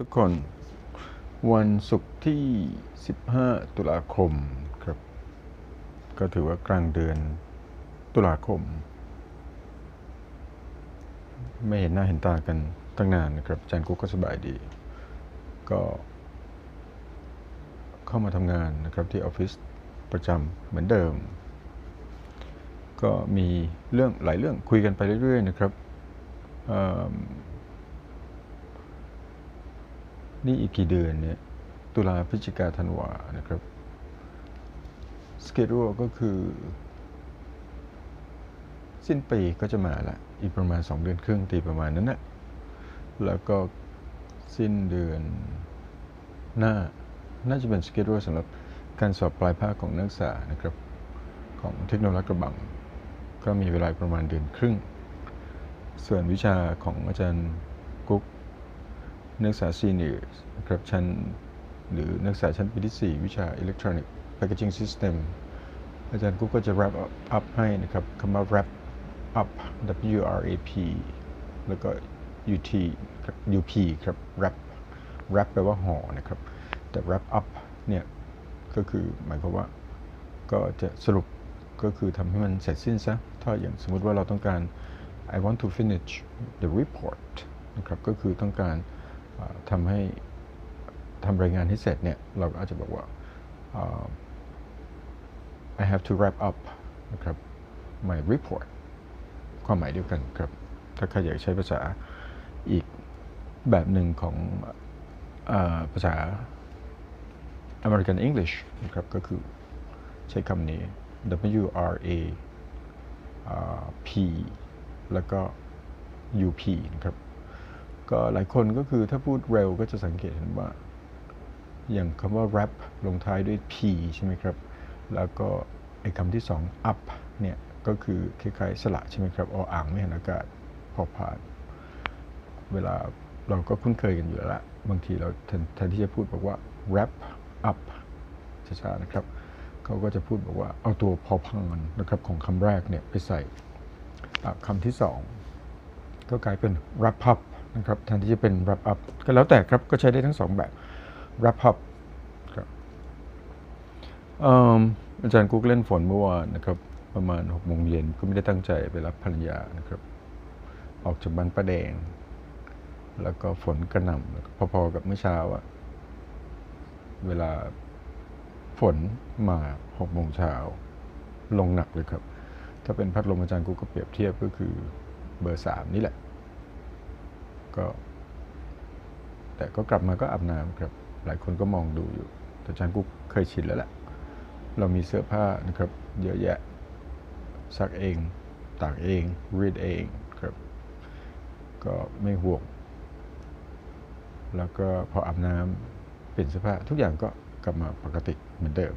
ทุกคนวันศุกร์ที่ 15 ตุลาคมครับ ก็ถือว่ากลางเดือนตุลาคม ไม่เห็นหน้าเห็นตากันตั้งนานนะครับอาจารย์กุ๊กก็สบายดี ก็ เข้ามาทำงานนะครับที่ออฟฟิศประจำเหมือนเดิม ก็มีเรื่องหลายเรื่องคุยกันไปเรื่อยๆนะครับเอิ่ม นี่อีกกี่เดือนเนี่ย ตุลาพฤศจิกาธันวานะครับสเกดูก็คือ สิ้นปีก็จะมาละอีกประมาณ 2 เดือนครึ่งตีประมาณนั้นนะแล้วก็สิ้นเดือนหน้า น่าจะเป็นสเกดูสำหรับการสอบปลายภาคของนักศึกษานะครับ ของเทคโนโลยีกระบัง ก็มีเวลาประมาณเดือนครึ่ง ส่วนวิชาของอาจารย์ นักศึกษาซีเนียร์นะครับชั้นหรือนักศึกษาชั้นปีที่ 4 วิชา Electronic Packaging System อาจารย์กุ๊กก็จะ wrap up ให้นะครับคำว่า wrap up W R A P แล้วก็ U T U P ครับ wrap wrap แปลว่าห่อนะครับ แต่ wrap up เนี่ยก็คือหมายความว่าก็จะสรุปก็คือทำให้มันเสร็จสิ้นซะ ถ้าอย่างสมมติว่าเราต้องการ I want to finish the report นะครับ ก็คือต้องการ อ่าทำให้ทำรายงานให้เสร็จเนี่ย เราก็อาจจะบอกว่า I have to wrap up นะครับ my report ความหมายเดียวกันครับ ถ้าใครอยากใช้ภาษาอีกแบบหนึ่งของอภาษา American English นะครับ ก็คือใช้คำนี้ W R A P แล้วก็ U P นะครับ ก็หลายคนก็คือถ้าพูดเร็วก็จะสังเกตเห็นว่า อย่างคำว่า rap ลงท้ายด้วย p ใช่ไหมครับ แล้วก็ไอ้คำที่สอง up เนี่ย ก็คือคล้ายๆสระใช่ไหมครับออ่างไม่เห็นอากาศพอผ่าน เวลาเราก็คุ้นเคยกันอยู่แล้ว บางทีเราแทนที่จะพูดบอกว่า wrap up ช้าๆนะครับ เขาก็จะพูดบอกว่าเอาตัวพอพานนะครับของคำแรกเนี่ยไปใส่คำที่สองก็กลายเป็น wrap up นะครับแทนที่จะเป็น wrap up ก็แล้วแต่ครับก็ใช้ได้ทั้งสองแบบ wrap up ครับเอิ่มอาจารย์กุ๊กเล่นฝนเมื่อวานนะครับ ประมาณ6โมงเย็นก็ไม่ได้ตั้งใจไปรับภรรยานะครับ ออกจากบ้านป้าแดง แล้วก็ฝนกระหน่ำแล้วก็พอๆกับเมื่อเช้าอะเวลาฝนมา6โมงเช้าลงหนักเลยครับ ถ้าเป็นพัดลมอาจารย์กุ๊กก็เปรียบเทียบก็คือเบอร์สามนี่แหละ ก็ แต่ก็กลับมาก็อาบน้ำครับ หลายคนก็มองดูอยู่ แต่อาจารย์กุ๊กเคยชินแล้วแหละ เรามีเสื้อผ้านะครับ เยอะแยะ ซักเอง ตากเอง รีดเองครับ ก็ไม่ห่วง แล้วก็พออาบน้ำเปลี่ยนเสื้อผ้าทุกอย่างก็กลับมาปกติเหมือนเดิม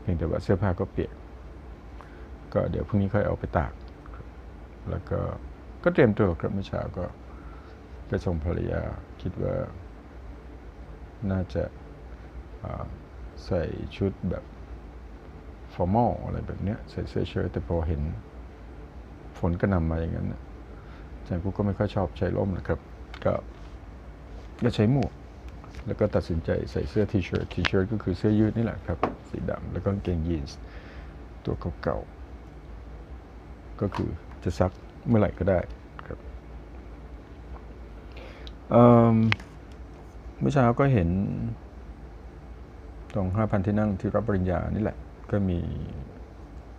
เพียงแต่ว่าเสื้อผ้าก็เปียก ก็เดี๋ยวพรุ่งนี้ค่อยเอาไปตาก แล้วก็ก็เตรียมตัวครับเมื่อเช้าก็ ไปส่งภรรยาคิดว่าน่าจะใส่ชุดแบบฟอร์มอลอะไรแบบเนี้ยใส่เสื้อเชิ้ตแต่พอเห็นฝนกระหน่ำมาอย่างนั้นนะอาจารย์กูก็ไม่ค่อยชอบใช้ร่มนะครับ ก็ก็ใช้หมวก แล้วก็ตัดสินใจใส่เสื้อทีเชิ้ตทีเชิ้ตก็คือเสื้อยืดนี่แหละครับ สีดำแล้วก็เกงยีนส์ตัวเก่าๆก็คือจะซักเมื่อไหร่ก็ได้ เมื่อเช้าก็เห็น ตรง 5,000 ที่นั่งที่รับปริญญานี่แหละ ก็มี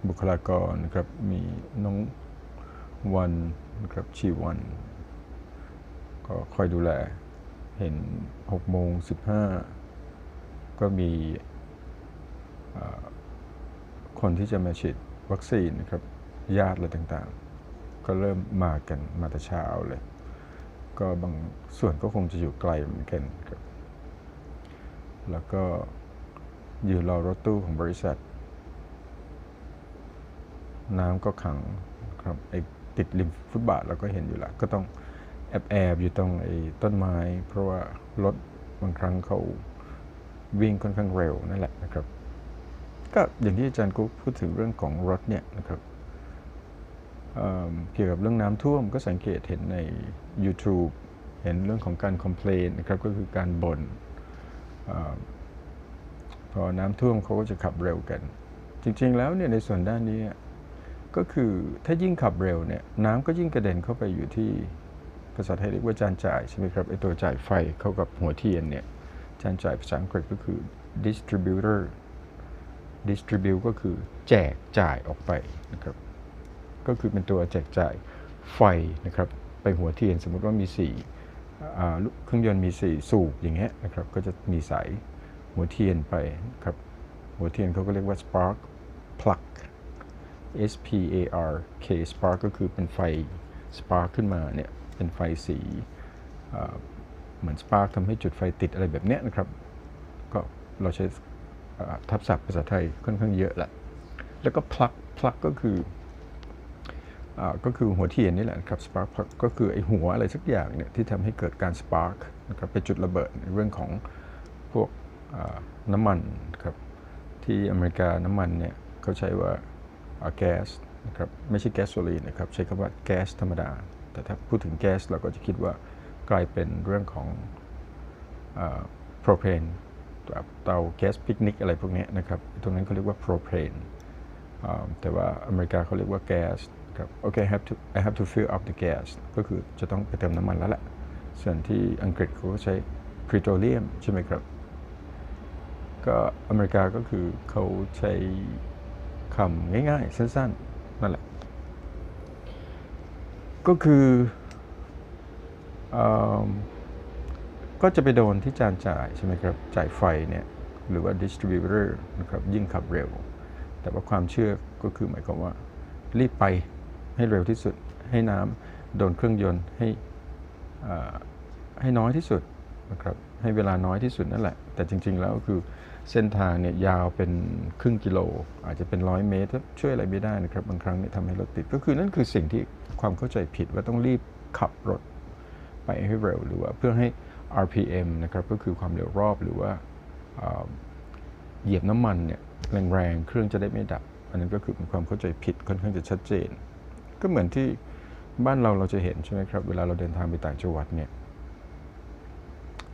บุคลากรนะครับ มีน้องวันนะครับชีวัน ก็คอยดูแล เห็น6โมง15 ก็มีคนที่จะมาฉีดวัคซีนนะครับ ญาติอะไรต่างๆ ก็เริ่มมากันมาแต่เช้าเลย ก็บางส่วนก็คงจะอยู่ไกลเหมือนกันครับแล้วก็ยืนรอรถตู้ของบริษัท น้ำก็ขังครับไอ้ติดริมฟุตบาทเราก็เห็นอยู่ละก็ต้องแอบแอบอยู่ตรงไอ้ต้นไม้ เพราะว่ารถบางครั้งเขาวิ่งค่อนข้างเร็วนั่นแหละนะครับ ก็อย่างที่อาจารย์กุ๊กพูดถึงเรื่องของรถเนี่ยนะครับเเกี่ยวกับเรื่องน้ำท่วมก็สังเกตเห็นใน YouTube เห็นเรื่องของการ complain นะครับก็คือการบ่นพอน้ำท่วมเขาก็จะขับเร็วกัน จริงๆแล้วเนี่ยในส่วนด้านนี้ก็คือถ้ายิ่งขับเร็วเนี่ยน้ำก็ยิ่งกระเด็นเข้าไปอยู่ที่ภาษาไทยเรียกว่าจานจ่ายใช่ไหมครับไอตัวจ่ายไฟเข้ากับหัวเทียนเนี่ยจานจ่ายภาษาอังกฤษก็คือ distributor distribute ก็คือแจกจ่ายออกไปนะครับก็คือเป็นตัวแจกจ่ายไฟนะครับ ไปหัวเทียนสมมุติว่ามี4อ่เครื่องยนต์มี 4 สูบอย่างเงี้ยนะครับก็จะมีสายหัวเทียนไปครับหัวเทียนเขาก็เรียกว่า spark plug S P A R K spark ก็คือเป็นไฟ spark ขึ้นมาเนี่ยเป็นไฟสีเหมือน spark ทำให้จุดไฟติดอะไรแบบเนี้ยนะครับ ก็เราใช้ทับศัพท์ภาษาไทยค่อนข้างเยอะแหละแล้วก็ plug plug ก็คือ ก็คือหัวเทียนนี่แหละครับ spark plug ก็คือไอหัวอะไรสักอย่างเนี่ยที่ทำให้เกิดการ spark นะครับไปจุดระเบิดในเรื่องของพวกน้ำมันครับที่อเมริกาน้ำมันเนี่ยเขาใช้ว่าแก๊สนะครับไม่ใช่แก๊สโซลีนนะครับใช้คำว่าแก๊สธรรมดา แต่ถ้าพูดถึงแก๊สเราก็จะคิดว่ากลายเป็นเรื่องของโปรเพนเตาแก๊สปิกนิกอะไรพวกนี้นะครับตรงนั้นเขาเรียกว่าโปรเพนแต่ว่าอเมริกาเขาเรียกว่าแก๊ส ครับโอเค I have to I have to fill up the gas ก็คือจะต้องไปเติมน้ำมันแล้วแหละ ส่วนที่อังกฤษเขาก็ใช้ petroleum ใช่ไหมครับ ก็อเมริกาก็คือเขาใช้คำง่ายๆ สั้นๆ นั่นแหละ ก็คืออก็จะไปโดนที่จานจ่ายใช่ไหมครับ จ่ายไฟเนี่ยหรือว่า distributor นะครับยิ่งขับเร็ว แต่ว่าความเชื่อก็คือหมายความว่ารีบไป ให้เร็วที่สุด ให้น้ำโดนเครื่องยนต์ให้ให้น้อยที่สุดนะครับให้เวลาน้อยที่สุดนั่นแหละ แต่จริง ๆ แล้วคือเส้นทางเนี่ยยาวเป็นครึ่งกิโล อาจจะเป็นร้อยเมตร ช่วยอะไรไม่ได้นะครับ บางครั้งเนี่ยทำให้รถติด ก็คือนั่นคือสิ่งที่ความเข้าใจผิดว่าต้องรีบขับรถไปให้เร็วหรือว่าเพื่อให้ RPM นะครับก็คือความเร็วรอบหรือว่าเหยียบน้ำมันเนี่ยแรงๆเครื่องจะได้ไม่ดับ อันนั้นก็คือเป็นความเข้าใจผิดค่อนข้างจะชัดเจน ก็เหมือนที่บ้านเราเราจะเห็นใช่ไหมครับ เวลาเราเดินทางไปต่างจังหวัดเนี่ย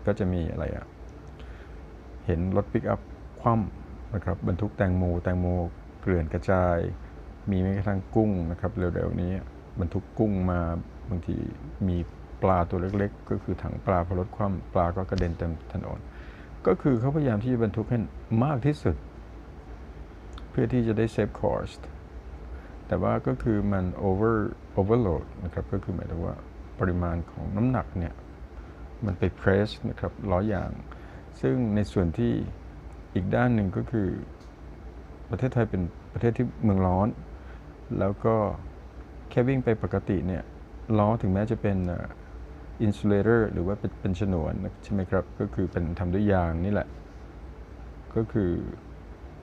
ก็จะมีอะไรอะเห็นรถปิกอัพคว่ำนะครับบรรทุกแตงโมแตงโมเกลื่อนกระจาย มีแม้กระทั่งกุ้งนะครับเร็วๆนี้บรรทุกกุ้งมาบางทีมีปลาตัวเล็กๆ ก็คือถังปลาพอรถคว่ำปลาก็กระเด็นเต็มถนนก็คือเขาพยายามที่จะบรรทุกให้มากที่สุด เพื่อที่จะได้เซฟคอสต์ แต่ว่าก็คือมัน over overload นะครับก็คือหมายถึงว่าปริมาณของน้ำหนักเนี่ยมันไปเพรสนะครับล้อยาง ซึ่งในส่วนที่อีกด้านหนึ่งก็คือ ประเทศไทยเป็นประเทศที่เมืองร้อน แล้วก็แค่วิ่งไปปกติเนี่ยล้อถึงแม้จะเป็นอินซูเลเตอร์หรือว่าเป็นฉนวนใช่ไหมครับ ก็คือเป็นทำด้วยยางนี่แหละ ก็คือ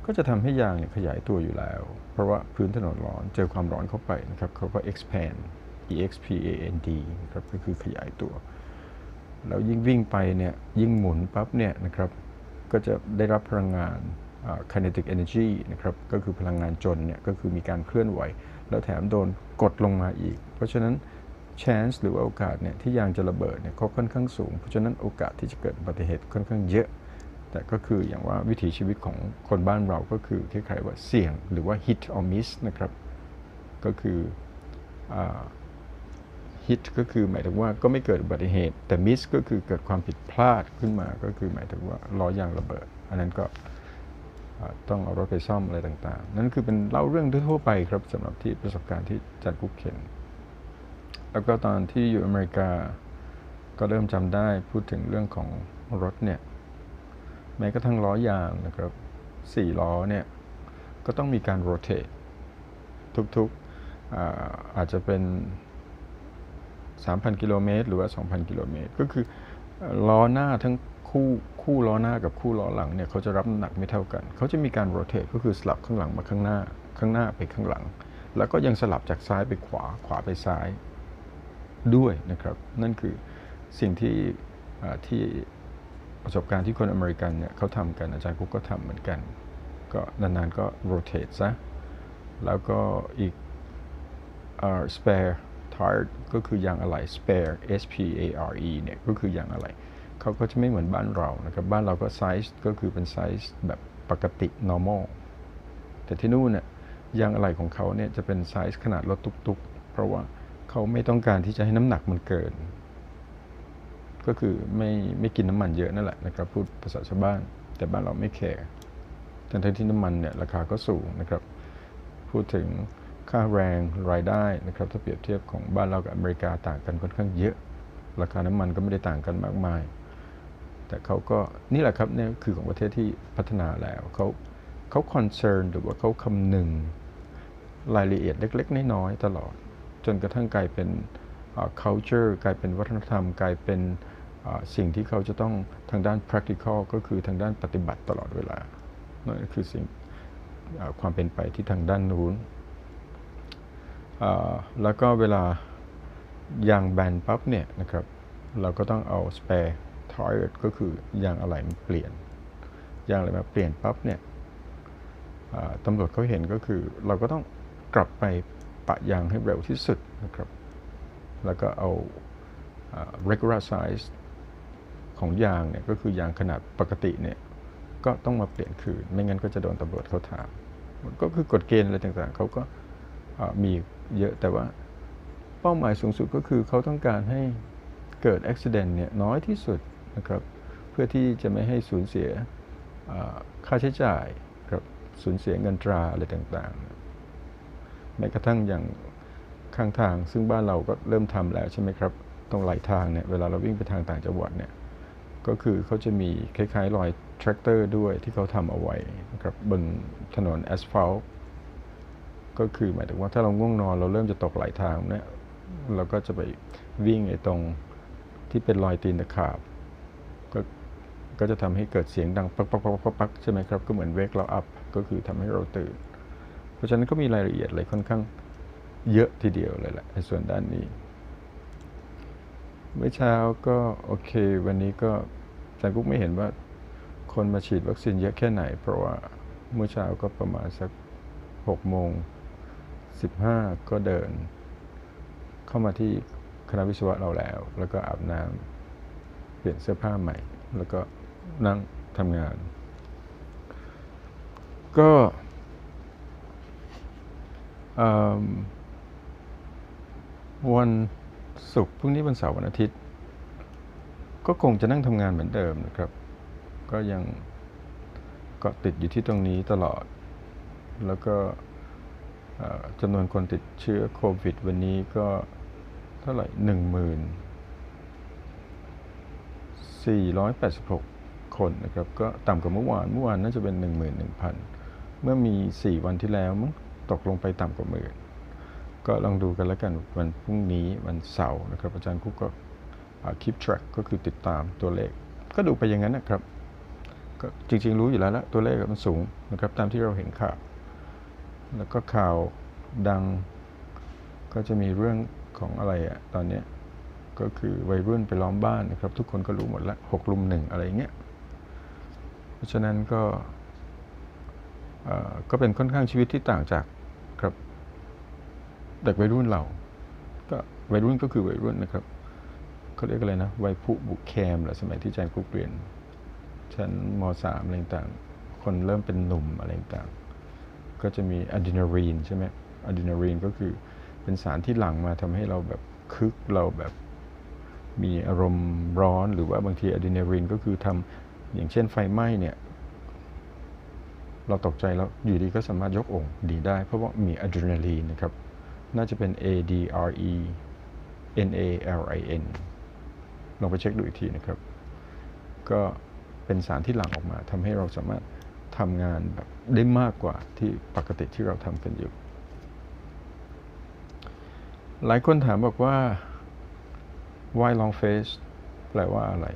ก็จะทำให้ยางเนี่ยขยายตัวอยู่แล้ว เพราะว่าพื้นถนนร้อนเจอความร้อนเข้าไปนะครับเขาก็ expand e x p a n d ครับก็คือขยายตัว แล้วยิ่งวิ่งไปเนี่ยยิ่งหมุนปั๊บเนี่ยนะครับก็จะได้รับพลังงาน kinetic energy นะครับก็คือพลังงานจนเนี่ยก็คือมีการเคลื่อนไหว แล้วแถมโดนกดลงมาอีก เพราะฉะนั้น chance หรือว่าโอกาสเนี่ยที่ยางจะระเบิดเนี่ยก็ค่อนข้างสูง เพราะฉะนั้นโอกาสที่จะเกิดอุบัติเหตุค่อนข้างเยอะ แต่ก็คืออย่างว่าวิถีชีวิตของคนบ้านเราก็คือคล้ายๆว่าเสี่ยงหรือว่า hit or miss นะครับ ก็คือ hit ก็คือหมายถึงว่าก็ไม่เกิดอุบัติเหตุ แต่ miss ก็คือเกิดความผิดพลาดขึ้นมา ก็คือหมายถึงว่าล้อยางระเบิด อันนั้นก็ต้องเอารถไปซ่อมอะไรต่างๆ นั่นคือเป็นเล่าเรื่องทั่วไปครับสำหรับที่ประสบการณ์ที่จัดกุ๊กเข็น แล้วก็ตอนที่อยู่อเมริกาก็เริ่มจำได้พูดถึงเรื่องของรถเนี่ย แม้กระทั่งล้อยางนะครับสี่ล้อเนี่ยก็ต้องมีการโรเตททุกๆอาอาจจะเป็น 3,000 กิโลเมตรหรือว่า 2,000 กิโลเมตร ก็คือล้อหน้าทั้งคู่คู่ล้อหน้ากับคู่ล้อหลังเนี่ยเขาจะรับน้ำหนักไม่เท่ากัน เขาจะมีการโรเตทก็คือสลับข้างหลังมาข้างหน้าข้างหน้าไปข้างหลัง แล้วก็ยังสลับจากซ้ายไปขวาขวาไปซ้ายด้วยนะครับ นั่นคือสิ่งที่ที่ ประสบการณ์ที่คนอเมริกันเนี่ยเขาทำกันอาจารย์กุ๊กก็ทำเหมือนกัน ก็นานๆก็โรเตทซะแล้วก็อีก spare tire ก็คือยางอะไหล่ spare S P A R E เนี่ยก็คือยางอะไหล่เขาก็จะไม่เหมือนบ้านเรานะครับ บ้านเราก็ไซส์ก็คือเป็นไซส์แบบปกติ normal แต่ที่นู่นเนี่ยยางอะไหล่ของเขาเนี่ยจะเป็นไซส์ขนาดรถตุกๆ เพราะว่าเขาไม่ต้องการที่จะให้น้ำหนักมันเกิน ก็คือไม่ไม่กินน้ำมันเยอะนั่นแหละนะครับพูดภาษาชาวบ้าน แต่บ้านเราไม่แคร์ทั้งที่น้ำมันเนี่ยราคาก็สูงนะครับ พูดถึงค่าแรงรายได้นะครับถ้าเปรียบเทียบของบ้านเรากับอเมริกาต่างกันค่อนข้างเยอะ ราคาน้ำมันก็ไม่ได้ต่างกันมากมาย แต่เขาก็นี่แหละครับเนี่ยคือของประเทศที่พัฒนาแล้วเขาเขาคอนเซิร์นหรือว่าเขาคำนึงรายละเอียดเล็ก ๆ น้อยๆตลอด จนกระทั่งกลายเป็น culture กลายเป็นวัฒนธรรม กลายเป็น สิ่งที่เขาจะต้องทางด้าน practical ก็คือทางด้านปฏิบัติตลอดเวลานั่นคือสิ่งความเป็นไปที่ทางด้านนู้น แล้วก็เวลายางแบนปั๊บเนี่ยนะครับ เราก็ต้องเอา spare tire ก็คือยางอะไหล่มันเปลี่ยน ยางอะไรมาเปลี่ยนปั๊บเนี่ยตำรวจเขาเห็นก็คือเราก็ต้องกลับไปปะยางให้เร็วที่สุดนะครับ แล้วก็เอา regular size ของยางเนี่ยก็คือยางขนาดปกติเนี่ยก็ต้องมาเปลี่ยนคืน ไม่งั้นก็จะโดนตำรวจเขาถามก็คือกฎเกณฑ์อะไรต่างๆเขาก็มีเยอะแต่ว่าเป้าหมายสูงสุดก็คือเขาต้องการให้เกิดอุบิเหตุเนี่ยน้อยที่สุดนะครับเพื่อที่จะไม่ให้สูญเสียค่าใช้จ่ายกับสูญเสียเงินตราอะไรต่างๆแม้กระทั่งอย่างข้างทางซึ่งบ้านเราก็เริ่มทำแล้วใช่ไหมครับตรงไหลทางเนี่ยเวลาเราวิ่งไปทางต่างจังหวัดเนี่ย ก็คือเขาจะมีคล้ายๆรอยแทรกเตอร์ด้วยที่เขาทำเอาไว้นะครับบนถนนแอสฟัลต์ก็คือหมายถึงว่าถ้าเราง่วงนอนเราเริ่มจะตกไหลทางเนี่ยเราก็จะไปวิ่งไอ้ตรงที่เป็นรอยตีนตะขาบก็ก็จะทำให้เกิดเสียงดังปักปักปักปักปักใช่ไหมครับ ก็เหมือนเวกเราอัพก็คือทำให้เราตื่น เพราะฉะนั้นก็มีรายละเอียดอะไรค่อนข้างเยอะทีเดียวเลยแหละในส่วนด้านนี้ เมื่อเช้าก็โอเค วันนี้ก็ อาจารย์กุ๊กไม่เห็นว่าคนมาฉีดวัคซีนเยอะแค่ไหน เพราะว่าเมื่อเช้าก็ประมาณสักหกโมงสิบห้าก็เดิน เข้ามาที่คณะวิศวะเราแล้ว แล้วก็อาบน้ำเปลี่ยนเสื้อผ้าใหม่ แล้วก็นั่งทำงาน ก็วันศุกร์พรุ่งนี้วันเสาร์วันอาทิตย์ ก็คงจะนั่งทำงานเหมือนเดิมนะครับ ก็ยังเกาะติดอยู่ที่ตรงนี้ตลอด แล้วก็จำนวนคนติดเชื้อโควิด วันนี้ก็เท่าไหร่หนึ่งหมื่นสี่ร้อยแปดสิบหกคนนะครับ ก็ต่ำกว่าเมื่อวาน เมื่อวานน่าจะเป็นหนึ่งหมื่นหนึ่งพันเมื่อมีสี่วันที่แล้วมั้งตกลงไปต่ำกว่าหมื่นก็ลองดูกันแล้วกันวันพรุ่งนี้วันเสาร์นะครับ อาจารย์คุกก็ keep track ก็คือติดตามตัวเลข ก็ดูไปอย่างนั้นนะครับ ก็จริงๆรู้อยู่แล้วละตัวเลขมันสูงนะครับตามที่เราเห็นข่าวแล้วก็ข่าวดังก็จะมีเรื่องของอะไรอะตอนนี้ก็คือวัยรุ่นไปล้อมบ้านนะครับ ทุกคนก็รู้หมดล้วหกลุมหนึ่งอะไรเงี้ยเพราะฉะนั้นก็ก็เป็นค่อนข้างชีวิตที่ต่างจากครับเด็กวัยรุ่นเราก็วัยรุ่นก็คือวัยรุ่นนะครับ เขาเรียกอะไรนะไวัยผู้บุกแคมหรอสมัยที่อาจารย์ครูเปลี่ยนชั้นมสามอะไรต่างคนเริ่มเป็นหนุ่มอะไรต่างก็จะมีอะดรีนาลีนใช่ไหมอะดรีนาลีนก็คือเป็นสารที่หลั่งมาทำให้เราแบบคึกเราแบบมีอารมณ์ร้อนหรือว่าบางทีอะดรีนาลีนก็คือทำอย่างเช่นไฟไหม้เนี่ยเราตกใจแล้วอยู่ดีก็สามารถยกองค์ดีได้ เพราะว่ามีอะดรีนาลีนนะครับ น่าจะเป็น A D R E N A L I N ลองไปเช็คดูอีกทีนะครับ ก็เป็นสารที่หลั่งออกมาทำให้เราสามารถทำงานแบบได้มากกว่าที่ปกติที่เราทำกันอยู่ หลายคนถามบอกว่า why long face แปลว่าอะไร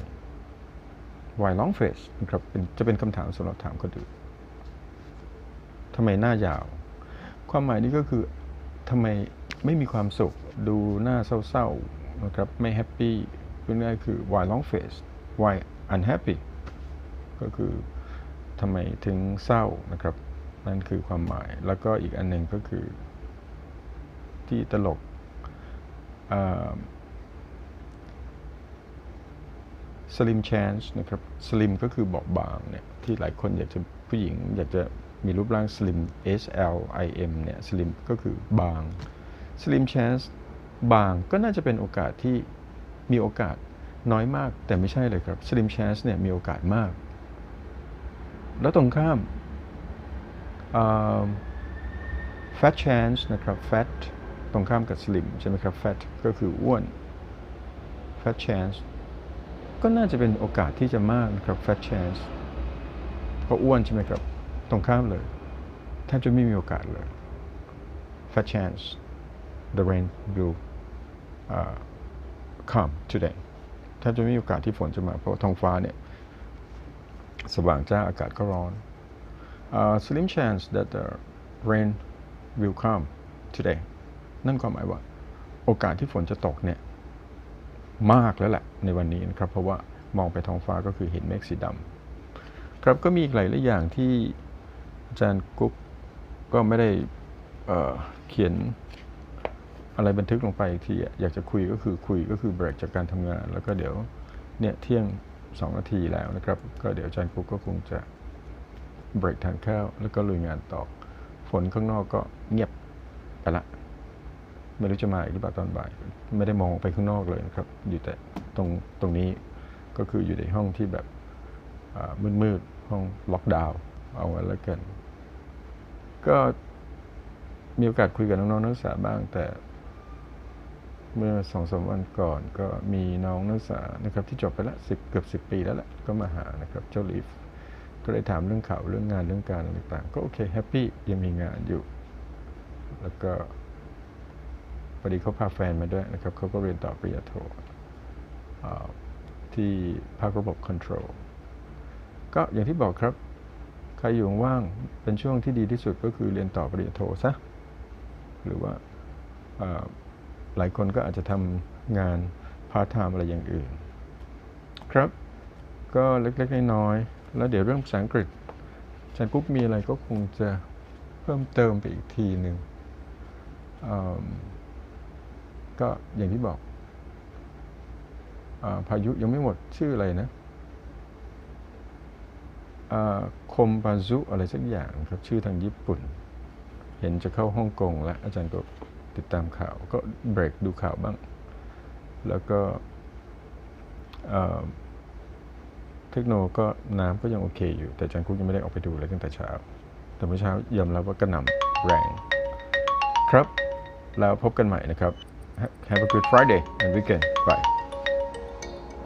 why long face นะครับจะเป็นคำถามสำหรับถามคนอื่นทำไมหน้ายาว ความหมายนี้ก็คือทำไมไม่มีความสุข ดูหน้าเศร้าๆนะครับ ไม่แฮปปี้ พูดง่ายคือ why long face why unhappy ก็คือทำไมถึงเศร้านะครับ นั่นคือความหมาย แล้วก็อีกอันหนึ่งก็คือที่ตลกสลิม chance นะครับสลิมก็คือเบาบางเนี่ย ที่หลายคนอยากจะผู้หญิงอยากจะมีรูปร่างสลิม S L I M เนี่ยสลิมก็คือบางสลิม chance บางก็น่าจะเป็นโอกาสที่ มีโอกาสน้อยมาก แต่ไม่ใช่เลยครับสลิม chance เนี่ยมีโอกาสมาก แล้วตรงข้าม fat chance นะครับ fat ตรงข้ามกับ slim ใช่ไหมครับ fat ก็คืออ้วน fat chance ก็น่าจะเป็นโอกาสที่จะมากนะครับ fat chance เพราะอ้วนใช่ไหมครับ ตรงข้ามเลยแทบจะไม่มีโอกาสเลย fat chance the rain will uh, come today แทบจะไม่มีโอกาสที่ฝนจะมา เพราะท้องฟ้าเนี่ยสว่างจ้าอากาศก็ร้อน uh, slim chance that the rain will come today นั่นความหมายว่า โอกาสที่ฝนจะตกเนี่ยมากแล้วแหละในวันนี้นะครับ เพราะว่ามองไปท้องฟ้าก็คือเห็นเมฆสีดำครับก็มีอีกหลายหลายอย่างที่อาจารย์กุ๊กก็ไม่ได้เเขียน อะไรบันทึกลงไปอีกทีอยากจะคุยก็คือคุยก็คือเบรกจากการทำงาน แล้วก็เดี๋ยวเนี่ยเที่ยงสองนาทีแล้วนะครับ ก็เดี๋ยวอาจารย์กุ๊กก็คงจะเบรกทานข้าวแล้วก็ลุยงานต่อฝนข้างนอกก็เงียบไปละไม่รู้จะมาอีกหรือเปล่าตอนบ่าย ไม่ได้มองไปข้างนอกเลยนะครับ อยู่แต่ตรงตรงนี้ก็คืออยู่ในห้องที่แบบมืดมืดๆห้องล็อกดาวน์เอาไว้แล้วกัน ก็มีโอกาสคุยกับน้องๆนักศึกษาบ้างแต่ เมื่อสองสามวันก่อนก็มีน้องนักศึกษานะครับที่จบไปแล้วสิบเกือบสิบปีแล้วแหละก็มาหานะครับเจ้าลีฟก็เลยถามเรื่องข่าวเรื่องงานเรื่องการอะไรต่างๆก็โอเคแฮปปี้ยังมีงานอยู่ แล้วก็พอดีเขาพาแฟนมาด้วยนะครับเขาก็เรียนต่อปริญญาโทที่ภาคระบบคอนโทรลก็อย่างที่บอกครับ ใครอยู่ว่างเป็นช่วงที่ดีที่สุดก็คือเรียนต่อปริญญาโทซะหรือว่าอ่า หลายคนก็อาจจะทำงานพาร์ทไทม์อะไรอย่างอื่น ครับ ก็เล็กๆน้อยๆแล้วเดี๋ยวเรื่องภาษาอังกฤษอาจารย์กุ๊กมีอะไรก็คงจะเพิ่มเติมไปอีกทีหนึ่งก็อย่างที่บอกอพายุยังไม่หมดชื่ออะไรนะคมบาซุอะไรสักอย่างครับชื่อทางญี่ปุ่น เห็นจะเข้าฮ่องกงแล้วอาจารย์ก็ ติดตามข่าว ก็เบรกดูข่าวบ้าง แล้วก็เอ่อเทคโนก็น้ำก็ยังโอเคอยู่ แต่จันกุ๊กยังไม่ได้ออกไปดูเลยตั้งแต่เช้า แต่เมื่อเช้ายอมรับว่ากระหน่ำแรง ครับ แล้วพบกันใหม่นะครับ Have a good Friday and weekend. Bye.